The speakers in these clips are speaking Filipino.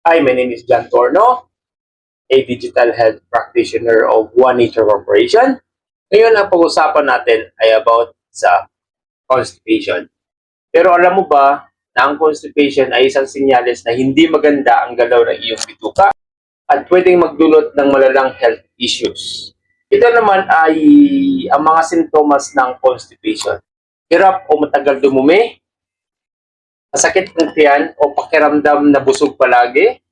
Hi, my name is John Torno, a digital health practitioner of One Nature Corporation. Ngayon, ang pag-usapan natin ay about sa constipation. Pero alam mo ba na ang constipation ay isang sinyalis na hindi maganda ang galaw ng iyong bituka at pwedeng magdulot ng malalang health issues. Ito naman ay ang mga sintomas ng constipation. Hirap o matagal dumumi, masakit ng tiyan o pakiramdam na busog palagi,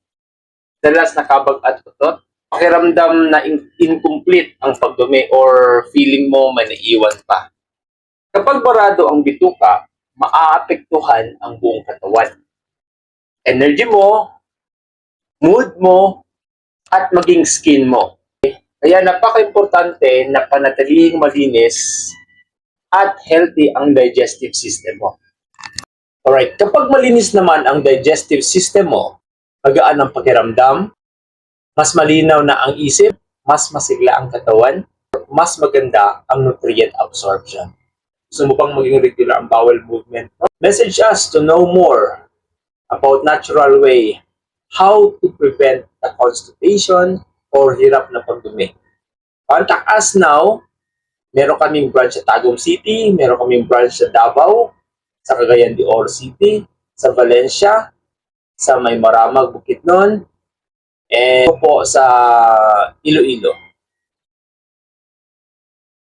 dalas nakabag at utot, pakiramdam na in- incomplete ang pagdumi or feeling mo may naiwan pa. Kapag barado ang bituka, maaapektuhan ang buong katawan. Energy mo, mood mo, at maging skin mo. Kaya napaka-importante na panatilihing malinis at healthy ang digestive system mo. Alright, kapag malinis naman ang digestive system mo, magaan ang pakiramdam, mas malinaw na ang isip, mas masigla ang katawan, mas maganda ang nutrient absorption. Gusto mo bang maging regular ang bowel movement mo? Message us to know more about natural way how to prevent the constipation or hirap na pagdumi. Contact us now. Meron kaming branch sa Tagum City, meron kaming branch sa Davao, sa Cagayan de Oro City, sa Valencia, sa May Maramag, Bukidnon, and po sa Iloilo.